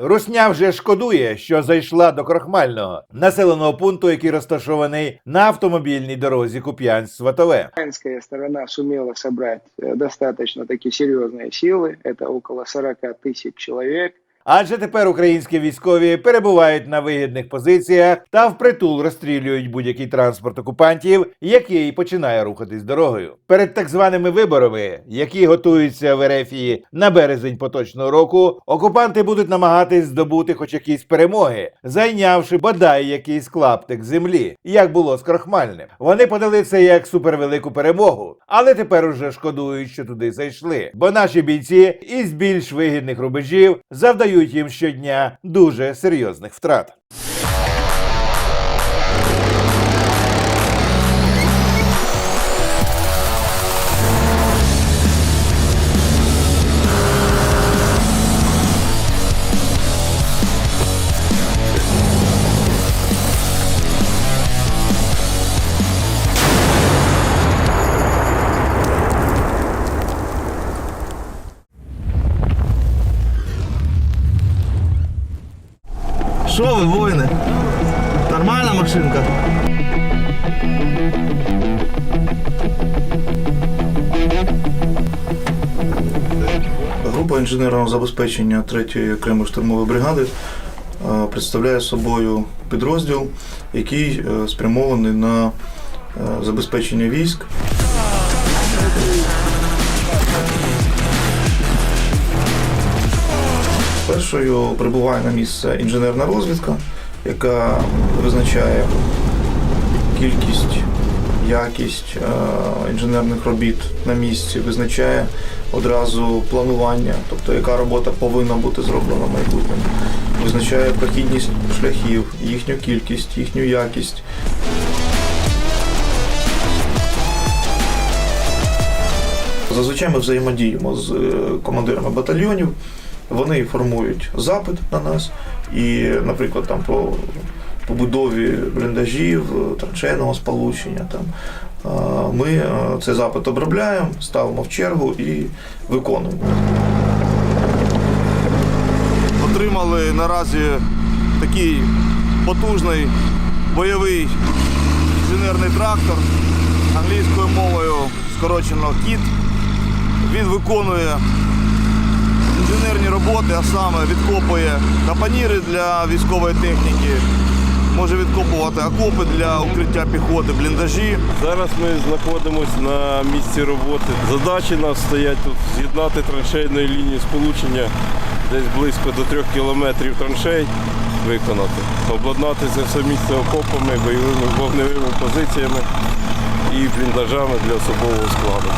Русня вже шкодує, що зайшла до Крохмального, населеного пункту, який розташований на автомобільній дорозі Куп'янськ-Сватове. Украинская сторона сумела собрать э, достаточно такие серьезные силы, это около 40 тысяч человек. Адже тепер українські військові перебувають на вигідних позиціях та впритул розстрілюють будь-який транспорт окупантів, який починає рухатись дорогою. Перед так званими виборами, які готуються в Ерефії на березень поточного року, окупанти будуть намагатись здобути хоч якісь перемоги, зайнявши бодай якийсь клаптик землі, як було з Крохмальним. Вони подали це як супервелику перемогу, але тепер уже шкодують, що туди зайшли, бо наші бійці із більш вигідних рубежів завдають їм щодня дуже серйозних втрат. Інженерного забезпечення 3-ї окремої штурмової бригади е, представляє собою підрозділ, який е, спрямований на е, забезпечення військ. Першою прибуває на місце інженерна розвідка, яка визначає кількість, якість е, інженерних робіт на місці, визначає одразу планування, тобто яка робота повинна бути зроблена в майбутньому, визначає прохідність шляхів, їхню кількість, їхню якість. Зазвичай ми взаємодіємо з е, командирами батальйонів. Вони формують запит на нас, і, наприклад, там по побудові бліндажів, траншейного сполучення. Там, е, ми е, цей запит обробляємо, ставимо в чергу і виконуємо. отримали наразі такий потужний бойовий інженерний трактор англійською мовою скорочено кіт. Він виконує інженерні роботи, а саме відкопує капаніри для військової техніки, може відкопувати окопи для укриття піхоти, бліндажі. Зараз ми знаходимося на місці роботи. Задачі нас стоять тут з'єднати траншейної лінії сполучення десь близько до трьох кілометрів траншей виконати, обладнати це все місце окопами, бойовими вогневими позиціями і бліндажами для особового складу.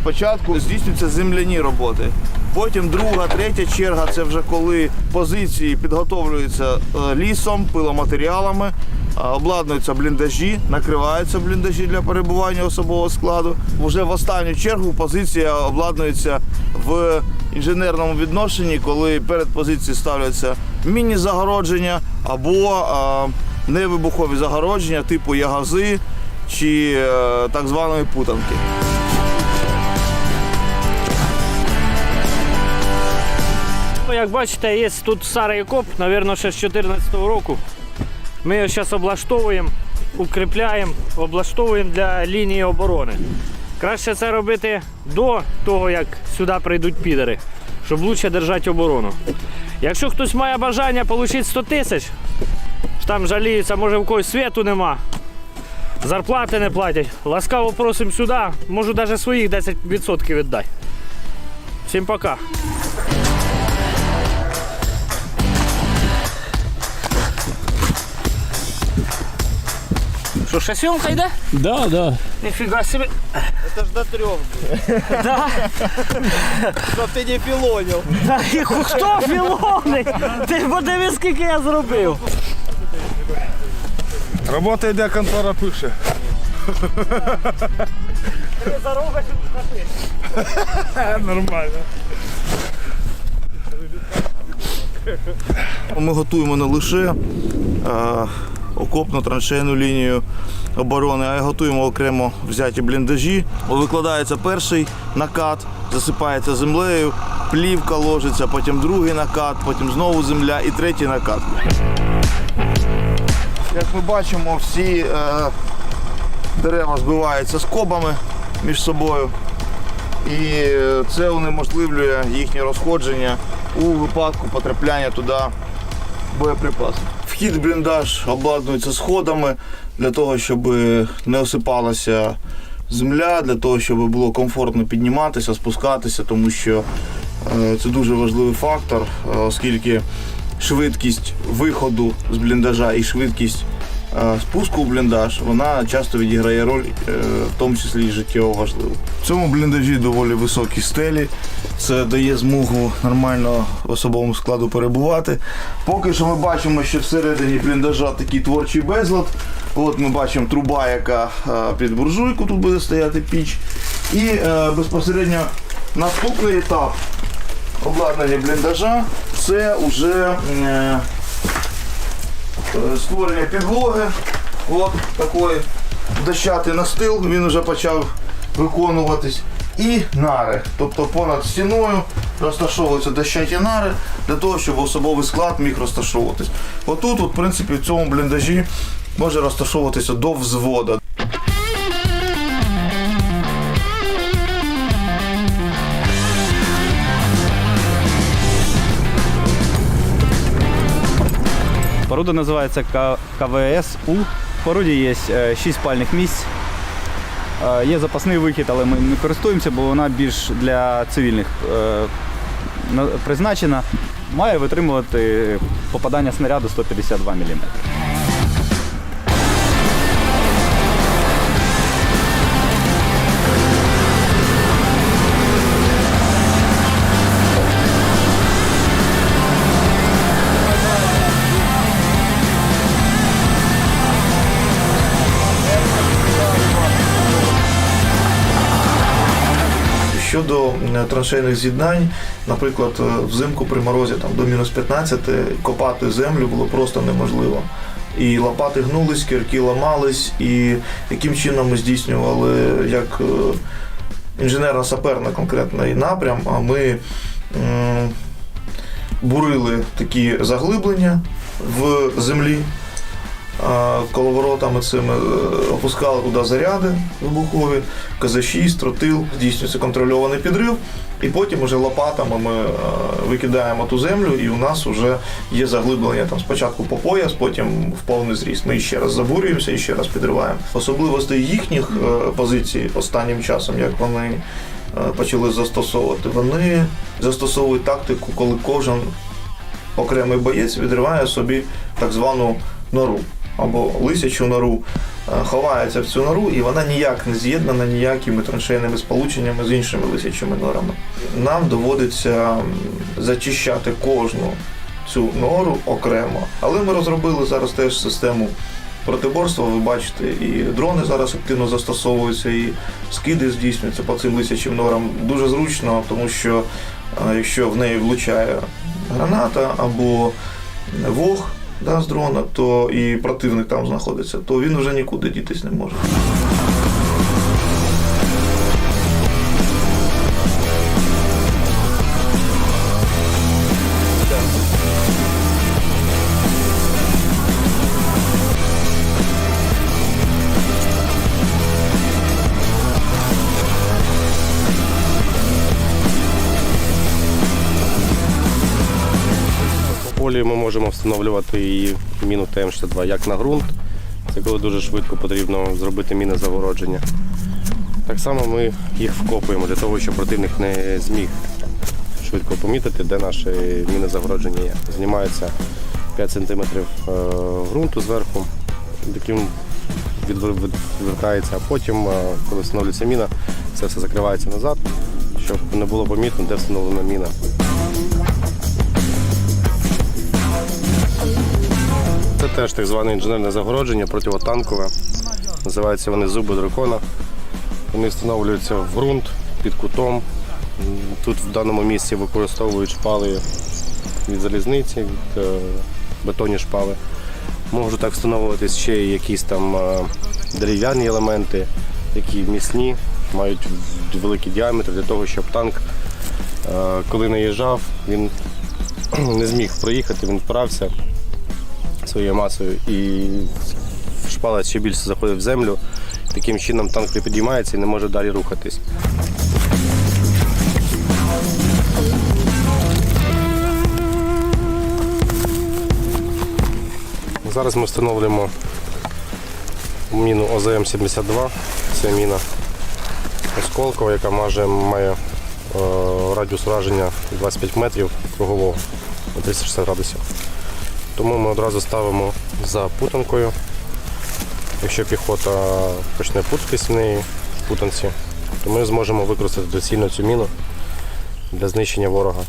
Спочатку здійснюються земляні роботи. Потім друга, третя черга це вже коли позиції підготовлюються е, лісом, пиломатеріалами, е, обладнуються бліндажі, накриваються бліндажі для перебування особового складу. Вже в останню чергу позиція обладнується в інженерному відношенні, коли перед позицією ставляться міні-загородження або е, невибухові загородження типу ягази чи так званої путанки. Як бачите, є тут старий окоп, мабуть, ще з 2014 року. Ми його зараз облаштовуємо, укріпляємо, облаштовуємо для лінії оборони. Краще це робити до того, як сюди прийдуть підери, щоб краще держати оборону. Якщо хтось має бажання отримати 100 тисяч, там жаліються, може в когось світу нема, зарплати не платять. Ласкаво просимо сюди, можу навіть своїх 10% віддати. Всім пока. Що, ще сьомка йде? Да, да. Ніфіга собі. Це ж до трьох. Да. Щоб ти не пілонів. Та і Хто філонить? Ти подиви, скільки я зробив. Робота йде, контора пише. Нормально. Ми готуємо не лише окопну траншейну лінію оборони, а готуємо окремо взяті бліндажі. Викладається перший накат, засипається землею, плівка ложиться, потім другий накат, потім знову земля і третій накат. Як ми бачимо, всі е, дерева збиваються скобами між собою. І е, це унеможливлює їхнє розходження у випадку потрапляння туди боєприпасів. Вхід бліндаж обладнується сходами для того, щоб не осипалася земля, для того, щоб було комфортно підніматися, спускатися, тому що е, це дуже важливий фактор, е, оскільки швидкість виходу з бліндажа і швидкість спуску в бліндаж вона часто відіграє роль, е, в тому числі і життєво важливу. В цьому бліндажі доволі високі стелі. Це дає змогу нормально особовому складу перебувати. Поки що ми бачимо, що всередині бліндажа такий творчий безлад. От ми бачимо труба, яка е, під буржуйку тут буде стояти піч. І е, безпосередньо наступний етап обладнання бліндажа це вже е, е, створення підлоги. От такої дощатий настил, він вже почав виконуватись. І нари. Тобто понад стіною розташовуються дощаті нари для того, щоб особовий склад міг розташовуватись. Отут, от, в принципі, в цьому бліндажі може розташовуватися до взвода. Споруда називається КВС-У. В породі є 6 спальних місць. Е, Є запасний вихід, але ми не користуємося, бо вона більш для цивільних е, призначена. Має витримувати попадання снаряду 152 мм. Щодо траншейних з'єднань, наприклад, е, взимку при морозі там, до мінус 15 копати землю було просто неможливо. І лопати гнулись, кірки ламались, і яким чином ми здійснювали як е, інженерно-саперний конкретний напрям, а ми бурили такі заглиблення в землі. Коловоротами цими е, опускали туди заряди вибухові, КЗ-6, тротил, здійснюється контрольований підрив, і потім уже лопатами ми е, викидаємо ту землю, і у нас вже є заглиблення там спочатку по пояс, потім в повний зріст. Ми ще раз забурюємося і ще раз підриваємо. Особливостей їхніх е, позицій останнім часом, як вони почали застосовувати, вони застосовують тактику, коли кожен окремий боєць відриває собі так звану нору або лисячу нору, е, ховається в цю нору, і вона ніяк не з'єднана ніякими траншейними сполученнями з іншими лисячими норами. Нам доводиться зачищати кожну цю нору окремо. Але ми розробили зараз теж систему протиборства. Ви бачите, і дрони зараз активно застосовуються, і скиди здійснюються по цим лисячим норам. Дуже зручно, тому що е, якщо в неї влучає граната або вог да, з дрона, то і противник там знаходиться, то він вже нікуди дітись не може. Полі ми можемо встановлювати і міну ТМ-62 як на ґрунт. Це коли дуже швидко потрібно зробити міни загородження. Так само ми їх вкопуємо для того, щоб противник не зміг швидко помітити, де наші міни загородження є. Знімається 5 см ґрунту зверху, яким відвертається, а потім, е, коли встановлюється міна, це все закривається назад, щоб не було помітно, де встановлена міна. Це теж так зване інженерне загородження противотанкове. Називаються вони зуби дракона. Вони встановлюються в ґрунт під кутом. Тут в даному місці використовують шпали від залізниці, від е, бетонні шпали. Можуть так встановлюватись ще якісь там е, дерев'яні елементи, які міцні, мають великий діаметр для того, щоб танк, е, коли наїжджав, він не зміг проїхати, він впирався своєю масою і шпала ще більше заходить в землю. Таким чином танк не підіймається і не може далі рухатись. Зараз ми встановлюємо міну ОЗМ-72. Це міна осколкова, яка має, е, радіус ураження 25 метрів кругового на 360 градусів. Тому ми одразу ставимо за путанкою. Якщо піхота почне путатись в неї в путанці, то ми зможемо використати доцільно цю міну для знищення ворога.